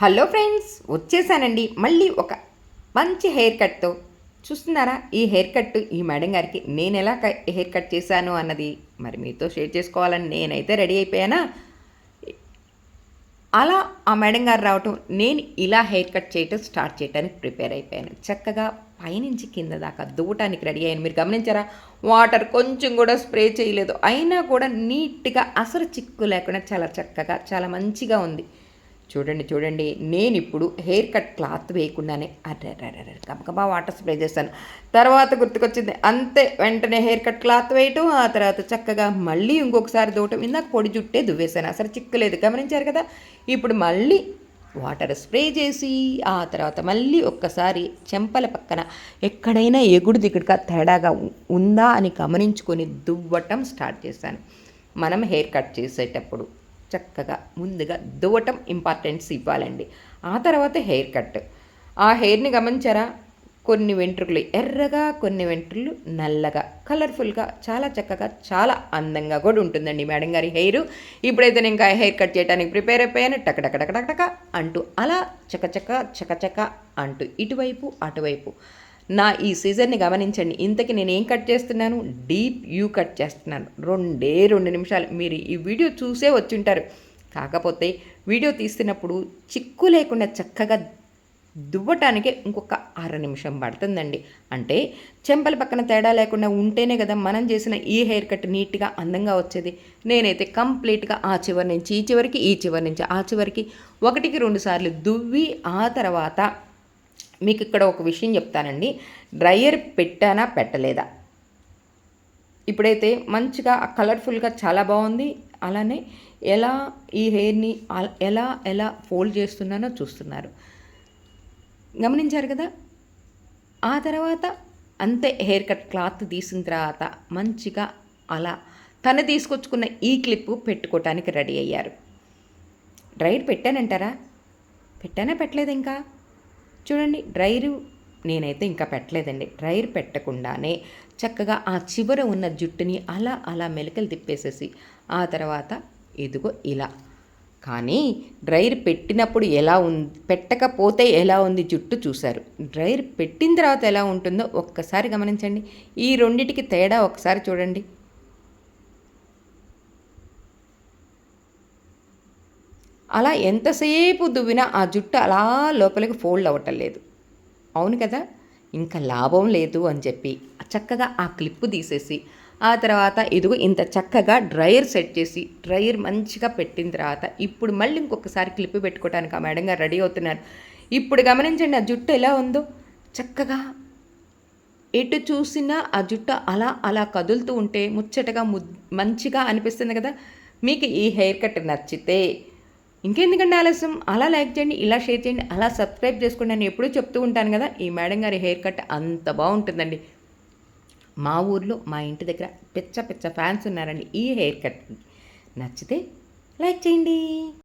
Hello friends వచ్చేసానండి. మళ్ళీ ఒక మంచి హెయిర్ కట్తో చూస్తున్నారా? ఈ హెయిర్ కట్ ఈ మేడం గారికి నేను ఎలా క- హెయిర్ కట్ చేశాను అన్నది మరి మీతో షేర్ చేసుకోవాలని నేనైతే రెడీ అయిపోయానా? అలా ఆ మేడం గారు రావటం నేను ఇలా హెయిర్ కట్ చేయటం స్టార్ట్ చేయడానికి ప్రిపేర్ అయిపోయాను. చక్కగా పైనుంచి కింద దాకా దూటానికి రెడీ అయ్యాను. మీరు గమనించారా? వాటర్ కొంచెం కూడా స్ప్రే చేయలేదు. అయినా కూడా నీట్గా అసలు చిక్కు లేకుండా చాలా చక్కగా చాలా మంచిగా ఉంది. చూడండి చూడండి. నేను ఇప్పుడు హెయిర్ కట్ క్లాత్ వేయకుండానే అర్రే గబగబా వాటర్ స్ప్రే చేస్తాను. తర్వాత గుర్తుకొచ్చింది అంతే వెంటనే హెయిర్ కట్ క్లాత్ వేయటం ఆ తర్వాత చక్కగా మళ్ళీ ఇంకొకసారి దూవటం ఇందాక పొడి జుట్టే దువ్వేశాను. అసలు చిక్కలేదు గమనించారు కదా? ఇప్పుడు మళ్ళీ వాటర్ స్ప్రే చేసి ఆ తర్వాత మళ్ళీ ఒక్కసారి చెంపల పక్కన ఎక్కడైనా ఎగుడు దిగుడుగా తేడాగా ఉ- ఉందా అని గమనించుకొని దువ్వటం స్టార్ట్ చేశాను. మనం హెయిర్ కట్ చేసేటప్పుడు చక్కగా ముందుగా దువ్వటం ఇంపార్టెన్స్ ఇవ్వాలండి. ఆ తర్వాత హెయిర్ కట్. ఆ హెయిర్ని గమనించారా? కొన్ని వెంట్రుకలు ఎర్రగా కొన్ని వెంట్రులు నల్లగా కలర్ఫుల్గా చాలా చక్కగా చాలా అందంగా కూడా ఉంటుందండి మేడం గారి హెయిర్. ఇప్పుడైతే నేను ఇంకా హెయిర్ కట్ చేయడానికి ప్రిపేర్ అయిపోయాను. టకటకటకటక అంటూ అలా చకచక చకచక అంటూ ఇటువైపు అటువైపు. నా ఈ సీజన్ని గమనించండి. ఇంతకి నేను ఏం కట్ చేస్తున్నాను? డీప్ యూ కట్ చేస్తున్నాను. రెండే రెండు నిమిషాలు. మీరు ఈ వీడియో చూసే వచ్చుంటారు. కాకపోతే వీడియో తీస్తున్నప్పుడు చిక్కు లేకుండా చక్కగా దువ్వటానికి ఇంకొక అర నిమిషం పడుతుందండి. అంటే చెంపల పక్కన తేడా లేకుండా ఉంటేనే కదా మనం చేసిన ఈ హెయిర్ కట్ నీట్గా అందంగా వచ్చేది. నేనైతే కంప్లీట్గా ఆ చివరి నుంచి ఈ చివరికి ఈ చివరి నుంచి ఆ చివరికి ఒకటికి రెండు సార్లు దువ్వి ఆ తర్వాత మీకు ఇక్కడ ఒక విషయం చెప్తానండి. డ్రయర్ పెట్టానా పెట్టలేదా? ఇప్పుడైతే మంచిగా కలర్ఫుల్గా చాలా బాగుంది. అలానే ఎలా ఈ హెయిర్ని ఎలా ఎలా ఫోల్డ్ చేస్తున్నానో చూస్తున్నారు. గమనించారు కదా? ఆ తర్వాత అంతే హెయిర్ కట్ క్లాత్ తీసిన తర్వాత మంచిగా అలా తను తీసుకొచ్చుకున్న ఈ క్లిప్ పెట్టుకోవటానికి రెడీ అయ్యారు. డ్రైర్ పెట్టానంటారా? పెట్టానా పెట్టలేదు ఇంకా? చూడండి డ్రైరు నేనైతే ఇంకా పెట్టలేదండి. డ్రైర్ పెట్టకుండానే చక్కగా ఆ చివర ఉన్న జుట్టుని అలా అలా మెలికలు తిప్పేసేసి ఆ తర్వాత ఇదిగో ఇలా. కానీ డ్రైర్ పెట్టినప్పుడు ఎలా ఉంది పెట్టకపోతే ఎలా ఉంది జుట్టు చూశారు. డ్రైర్ పెట్టిన తర్వాత ఎలా ఉంటుందో ఒక్కసారి గమనించండి. ఈ రెండిటికి తేడా ఒకసారి చూడండి. అలా ఎంతసేపు దువ్వినా ఆ జుట్టు అలా లోపలికి ఫోల్డ్ అవ్వటం లేదు. అవును కదా? ఇంకా లాభం లేదు అని చెప్పి చక్కగా ఆ క్లిప్పు తీసేసి ఆ తర్వాత ఇదిగో ఇంత చక్కగా డ్రయర్ సెట్ చేసి డ్రయర్ మంచిగా పెట్టిన తర్వాత ఇప్పుడు మళ్ళీ ఇంకొకసారి క్లిప్ పెట్టుకోవడానికి ఆ మేడం గారు రెడీ అవుతున్నారు. ఇప్పుడు గమనించండి ఆ జుట్టు ఎలా ఉందో. చక్కగా ఎటు చూసినా ఆ జుట్టు అలా అలా కదులుతూ ఉంటే ముచ్చటగా ము మంచిగా అనిపిస్తుంది కదా? మీకు ఈ హెయిర్ కట్ నచ్చితే ఇంకెందుకంటే ఆలస్యం? అలా లైక్ చేయండి ఇలా షేర్ చేయండి అలా సబ్స్క్రైబ్ చేసుకోండి నేను ఎప్పుడూ చెప్తూ ఉంటాను కదా ఈ మేడం గారి హెయిర్ కట్ అంత బాగుంటుందండి. మా ఊర్లో మా ఇంటి దగ్గర పిచ్చ పిచ్చ ఫ్యాన్స్ ఉన్నారండి ఈ హెయిర్ కట్. నచ్చితే లైక్ చేయండి.